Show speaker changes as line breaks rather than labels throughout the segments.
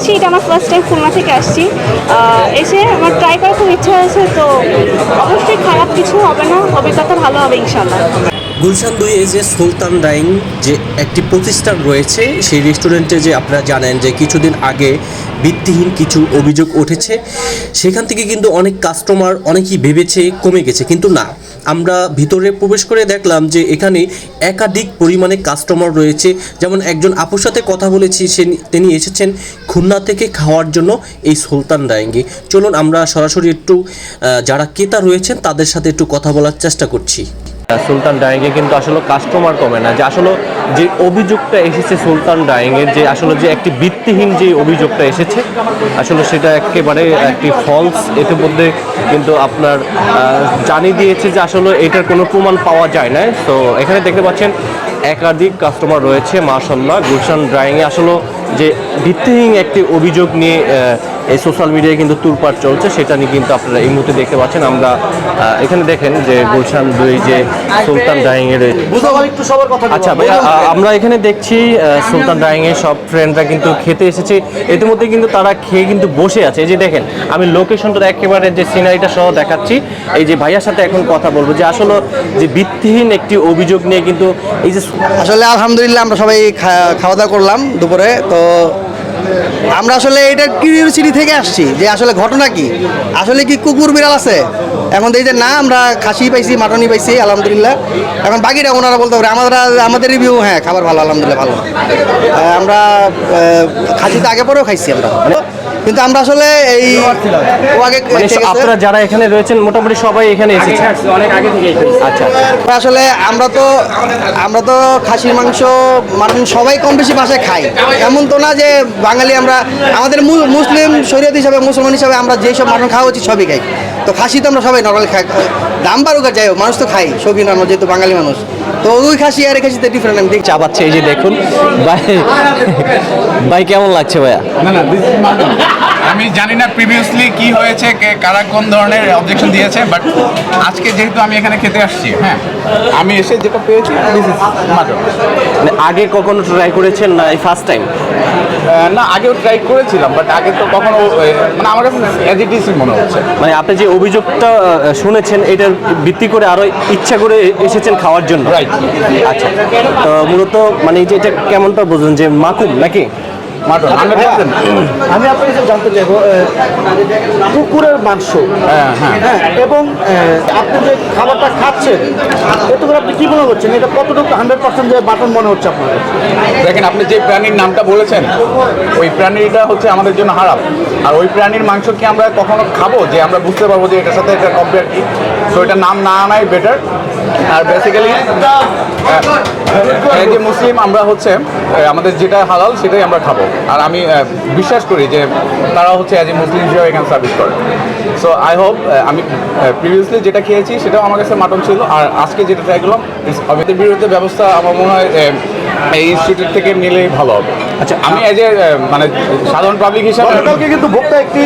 আসছি, এটা আমার ফার্স্ট টাইম খুলনা থেকে আসছি। এসে আমার ট্রাই করার খুব ইচ্ছা আছে তো অবশ্যই খারাপ কিছু হবে না, অভিজ্ঞতা ভালো হবে ইনশাল্লাহ
গুলশান দুইয়ে যে সুলতান ডাইং যে একটি প্রতিষ্ঠান রয়েছে, সেই রেস্টুরেন্টে যে আপনারা জানেন যে কিছুদিন আগে ভিত্তিহীন কিছু অভিযোগ উঠেছে, সেখান থেকে কিন্তু অনেক কাস্টমার অনেকেই ভেবেছে কমে গেছে। কিন্তু না আমরা ভিতরে প্রবেশ করে দেখলাম যে এখানে একাধিক পরিমাণে কাস্টমার রয়েছে। যেমন একজন আপুর সাথে কথা বলেছি, সে তিনি এসেছেন খুলনা থেকে খাওয়ার জন্য এই সুলতান ডায়েঙ্গে চলুন আমরা সরাসরি একটু যারা ক্রেতা রয়েছেন তাদের সাথে একটু কথা বলার চেষ্টা করছি। সুলতান ডায়েঙ্গে কিন্তু আসলে কাস্টমার কমে না। যে আসলে যে অভিযোগটা এসেছে সুলতান ডাইংয়ের যে আসলে যে একটি ভিত্তিহীন যে অভিযোগটা এসেছে, আসলে সেটা একেবারে একটি ফলস এতে মধ্যে কিন্তু আপনার জানিয়ে দিয়েছে যে আসলে এটার কোনো প্রমাণ পাওয়া যায় না তো এখানে দেখতে পাচ্ছেন, একাধিক কাস্টমার রয়েছে মাশাল্লাহ গুলশান ড্রাইংয়ে আসলে যে ভিত্তিহীন একটি অভিযোগ নিয়ে এই সোশ্যাল মিডিয়ায় কিন্তু তুলপাট চলছে সেটা নিয়ে কিন্তু আপনারা এই মুহূর্তে দেখতে পাচ্ছেন। আমরা এখানে দেখেন যে গুলশান দুই যে সুলতান ডাইং এর আচ্ছা ভাই আমরা এখানে দেখছি সুলতান ডাইং এর সব ফ্রেন্ডরা কিন্তু খেতে এসেছে। ইতিমধ্যে কিন্তু তারা খেয়ে কিন্তু বসে আছে। এই যে দেখেন আমি লোকেশনটা একেবারে যে সিনারিটা সহ দেখাচ্ছি। এই যে ভাইয়ার সাথে এখন কথা বলব যে আসলে যে ভিত্তিহীন একটি অভিযোগ নিয়ে কিন্তু এই যে
আসলে আলহামদুলিল্লাহ আমরা সবাই খাওয়া দাওয়া করলাম দুপুরে। তো আমরা আসলে এটা কিউরিয়াসিটি থেকে আসছি যে আসলে ঘটনা কি? আসলে কি কুকুর বিড়াল আছে? এখন দেখি যে না, আমরা খাসি পাইছি, মাটনই পাইছি, আলহামদুলিল্লাহ। এখন বাকিটা ওনারা বলতে পারে, আমাদের আমাদের রিভিউ হ্যাঁ খাবার ভালো, আলহামদুলিল্লাহ, ভালো। আমরা খাসি তো আগে পরেও খাইছি আমরা। কিন্তু আমরা আসলে এই আগে
মানে। আপনারা যারা এখানে রয়েছেন মোটামুটি সবাই এখানে এসেছে। অনেক আগে থেকে আচ্ছা
আসলে আমরা তো আমরা তো খাসির মাংস মাটন সবাই কম বেশি বাসায় খাই। এমন তো না যে বাঙালি আমরা আমাদের মু- মুসলিম শরীয়ত হিসাবে মুসলমান হিসাবে আমরা যেসব মাটন খাওয়া উচিত সবই খাই। তো খাসি তো আমরা সবাই নর্মালি খাই। দাম বাড়ুক আর যাই হোক মানুষ তো খাই সবই আমরা যেহেতু বাঙালি মানুষ। তো ওই খাসি আর খাসিতে ডিফারেন্ট আমি দেখছি
চাবাচ্ছে এই যে দেখুন। ভাই ভাই কেমন লাগছে ভাইয়া?
না না আমি জানি না প্রিভিয়াসলি কি হয়েছে কে কারা কোন ধরনের অবজেকশন দিয়েছে বাট আজকে যেহেতু আমি এখানে খেতে আসছি হ্যাঁ আমি এসে যেটা পেয়েছি দিস ইজ মাটন
মানে আগে কখনো ট্রাই করেছেন না এই ফার্স্ট টাইম
না আগেও ট্রাই করেছিলাম বাট আগে তো কখনো মানে আমার কাছে অ্যাজ ইট ইজ মনে হচ্ছে।
মানে আপনি যে অভিযোগটা শুনেছেন এটার ভিত্তি করে আরও ইচ্ছা করে এসেছেন খাওয়ার জন্য।
Right.
আচ্ছা। তো মূলত মানে এই যে এটা কেমনটা বুঝুন যে মাকুম নাকি?
আমি আপনার জানতে চাইব কুকুরের মাংস।
হ্যাঁ হ্যাঁ।
হ্যাঁ এবং আপনি যে খাবারটা খাচ্ছেন এতে করে আপনি কি মনে করছেন? এটা কতটুকু হান্ড্রেড পার্সেন্ট যে বাটন মনে হচ্ছে আপনার
দেখেন আপনি যে প্রাণীর নামটা বলেছেন ওই প্রাণীটা হচ্ছে আমাদের জন্য হারাপ আর ওই প্রাণীর মাংস কি আমরা কখনো খাব? যে আমরা বুঝতে পারব যে এটার সাথে এটা কম্পেয়ার কি? তো এটার নাম না আনাই বেটার আর বেসিক্যালি যে মুসলিম আমরা হচ্ছে আমাদের যেটা হালাল সেটাই আমরা খাব। আর আমি বিশ্বাস করি যে তারা হচ্ছে অ্যাজ এ মুসলিম হিসেবে এখানে সার্ভিস করে। সো আই হোপ আমি প্রিভিয়াসলি যেটা খেয়েছি সেটাও আমার কাছে মাটন ছিল। আর আজকে যেটা ট্রাই করলাম অমিতের বিরুদ্ধে ব্যবস্থা আমার মনে হয় এই ইনস্টিটিউট থেকে নিলেই ভালো হবে। আচ্ছা আমি এজ এ মানে সাধারণ পাবলিক হিসাবে
কিন্তু ভোক্তা একটি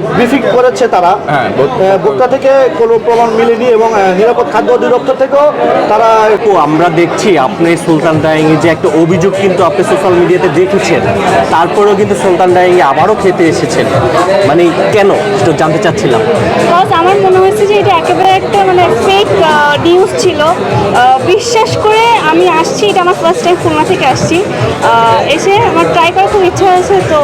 ব্রিফিং করেছে তারা।
হ্যাঁ, ভোক্তা-
থেকে কোনো প্রমাণ মিলেনি এবং নিরাপদ খাদ্য অধিদপ্তর থেকেও তারা
ও আমরা দেখছি আপনি সুলতান ডাইং যে একটা অভিযোগ কিন্তু আপনি সোশ্যাল মিডিয়াতে দেখেছেন। তারপরেও কিন্তু সুলতান ডাইং আবারও খেতে এসেছেন। মানে কেন? সেটা জানতে চাচ্ছিলাম।
আমার মনে হয়েছে যে এটা একেবারে একটা মানে ফেক নিউজ ছিল। বিশ্বাস করে আমি আসছি এটা আমার ফার্স্ট টাইম খুলনা থেকে আসছি। এসে আমার ট্রাই করার খুব ইচ্ছা আছে তো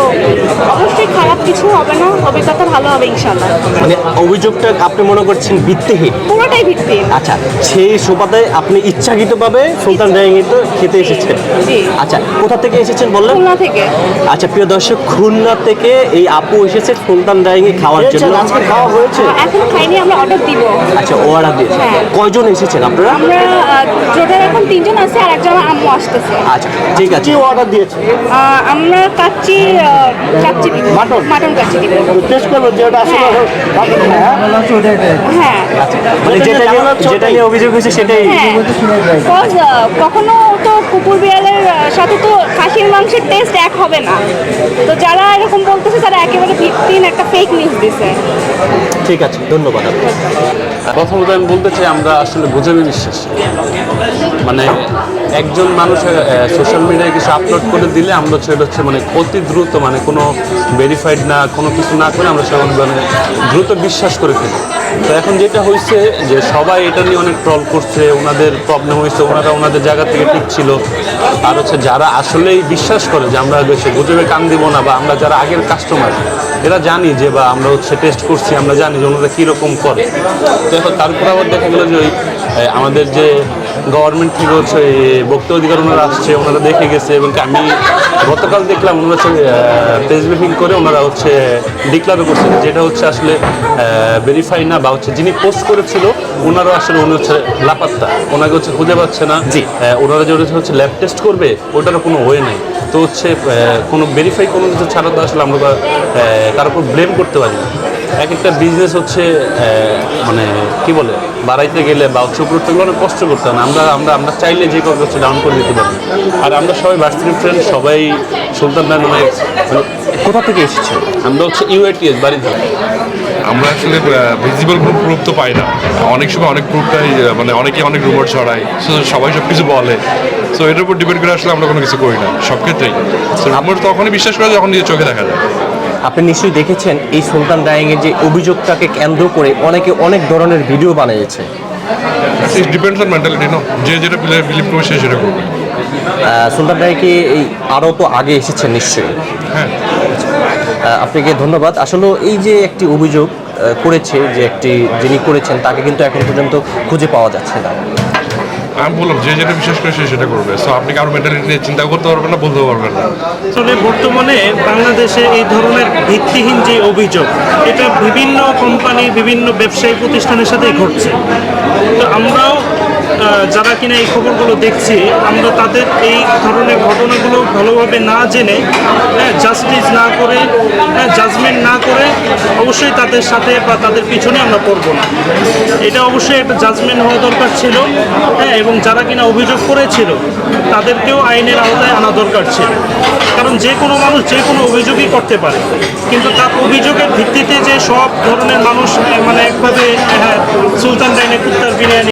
অবশ্যই খারাপ কিছু হবে না অভিজ্ঞতা ভালো হবে ইনশাল্লাহ
মানে অভিযোগটা আপনি মনে করছেন ভিত্তিহীন?
পুরোটাই ভিত্তি
আচ্ছা সেই সুবাদে আপনি ইচ্ছাকৃতভাবে সুলতান ডাইং তো খেতে এসেছেন। আচ্ছা কোথা থেকে এসেছেন বললেন?
খুলনা থেকে।
আচ্ছা প্রিয় দর্শক খুলনা থেকে এই আপু এসেছে সুলতান ডাইংয়ে খাওয়ার জন্য।
আজকে খাওয়া হয়েছে।
এখন খাইনি আমরা অর্ডার দিব।
আচ্ছা ওয়ারা দিয়ে।
হ্যাঁ।
কয়জন এসেছেন আপনারা?
আমরা টোটাল এখন তিনজন আছে আর একজন আম্মু আসতেছে।
আচ্ছা ঠিক আছে।
কি অর্ডার দিয়েছে?
আহ, আমরা কাচ্চি আহ, কাচ্চি দিব।
মাটন?
মাটন কাচ্চি দিব।
টেস্ট করব যে ওটা আসলে
হ্যাঁ।
বাটন হ্যাঁ।
হ্যাঁ
মানে যেটা নিয়ে যেটা নিয়ে অভিযোগ হয়েছে সেটাই
হ্যাঁ। Because, আহ, কখনো তো কুকুর বিড়ালের আহ, সাথে তো খাসির মাংসের টেস্ট এক হবে না। তো যারা এরকম বলতেছে তারা একেবারে ভিত্তিহীন একটা ফেক নিউজ দিছে।
ঠিক আছে ধন্যবাদ। আপনাকে।
প্রথমত আমি বলতে চাই আমরা আসলে গুজবে বিশ্বাসী মানে একজন মানুষ সোশ্যাল মিডিয়ায় কিছু আপলোড করে দিলে আমরা এটা হচ্ছে মানে অতি দ্রুত মানে কোনো ভেরিফাইড না, কোনো কিছু না করে আমরা সবাই মানে দ্রুত বিশ্বাস করে ফেলি। তো এখন যেটা হয়েছে যে সবাই এটা নিয়ে অনেক ট্রল করছে, ওনাদের প্রবলেম হয়েছে ওনারা ওনাদের জায়গা থেকে ঠিক ছিল। আর হচ্ছে যারা আসলেই বিশ্বাস করে যে আমরা বেশি গুজবে কান দিব না বা আমরা যারা আগের কাস্টমার এরা জানি যে বা আমরা হচ্ছে টেস্ট করছি, আমরা জানি যে ওনারা কীরকম করে। তো এখন তারপর আবার দেখা গেলো যে ওই আমাদের যে গভর্নমেন্ট থেকে হচ্ছে ভোক্তা অধিকার ওনারা আসছে ওনারা দেখে গেছে এবং আমি গতকাল দেখলাম ওনারা হচ্ছে প্রেস ব্রিফিং করে ওনারা হচ্ছে ডিক্লারও করছেন। যেটা হচ্ছে আসলে ভেরিফাই না বা হচ্ছে যিনি পোস্ট করেছিল ওনারও আসলে উনি হচ্ছে লাপাত্তা। ওনাকে হচ্ছে খুঁজে পাচ্ছে না।
জি।
ওনারা যেটা হচ্ছে ল্যাব টেস্ট করবে ওটারও কোনো ওয়ে নেই। তো হচ্ছে কোনো ভেরিফাই কোনো কিছু ছাড়া তো আসলে আমরা আহ, কার উপর ব্লেম করতে পারি না। এক একটা বিজনেস হচ্ছে মানে কি বলে বাড়াইতে গেলে বা হচ্ছে উপর গেলে অনেক কষ্ট করতে না। আমরা আমরা আমরা চাইলে যে কাউকে হচ্ছে ডাউন করে দিতে পারি। আর আমরা সবাই ভার্সিটি ফ্রেন্ড সবাই সুলতান ডায়নামাইট মানে
কোথা থেকে এসেছে
আমরা হচ্ছে ইউএটিএস বাড়ি থেকে
আমরা আসলে ভিজিবল প্রুফ প্রুফ তো পাই না। অনেক সময় অনেক প্রুফটাই মানে অনেকে অনেক রুমার ছড়ায়। So, সবাই সব কিছু বলে। সো এটার উপর ডিপেন্ড করে আসলে আমরা কোনো কিছু করি না সব ক্ষেত্রেই। রুমার তখনই বিশ্বাস করা যখন নিজের চোখে দেখা যায়।
আপনি নিশ্চয়ই দেখেছেন এই সুলতান ডাইংয়ের যে অভিযোগটাকে কেন্দ্র করে অনেকে অনেক ধরনের ভিডিও বানিয়েছে।
It depends on mentality no যে যেটা বিলিভ করবে সে সেটা করবে।
সুলতান ডাইকে এই আরও তো আগে এসেছেন নিশ্চয়ই?
হ্যাঁ।
আপনাকে ধন্যবাদ। আসলে এই যে একটি অভিযোগ করেছে যে একটি যিনি করেছেন তাকে কিন্তু এখন পর্যন্ত খুঁজে পাওয়া যাচ্ছে না।
আমি বললাম, যে যেটা বিশ্বাস করে সে সেটা করবে। সো আপনি কারও মেন্টালিটি নিয়ে চিন্তা করতে পারবেন না বলতে পারবেন না।
আসলে বর্তমানে বাংলাদেশে এই ধরনের ভিত্তিহীন যে অভিযোগ, এটা বিভিন্ন কোম্পানি, বিভিন্ন ব্যবসায়ী প্রতিষ্ঠানের সাথেই ঘটছে। তো আমরাও যারা কিনা এই খবরগুলো দেখছি, আমরা তাদের এই ধরনের ঘটনাগুলো ভালোভাবে না জেনে জাস্টিস না করে জাজমেন্ট না করে অবশ্যই তাদের সাথে বা তাদের পিছনে আমরা পড়ব না। এটা অবশ্যই একটা জাজমেন্ট হওয়া দরকার ছিল হ্যাঁ এবং যারা কিনা অভিযোগ করেছিল, তাদেরকেও আইনের আওতায় আনা দরকার ছিল। কারণ যে কোনো মানুষ যে কোনো অভিযোগই করতে পারে, কিন্তু তার অভিযোগের ভিত্তিতে যে সব ধরনের মানুষ মানে একভাবে হ্যাঁ সুলতান ডাইনে কুত্তার বিরিয়ানি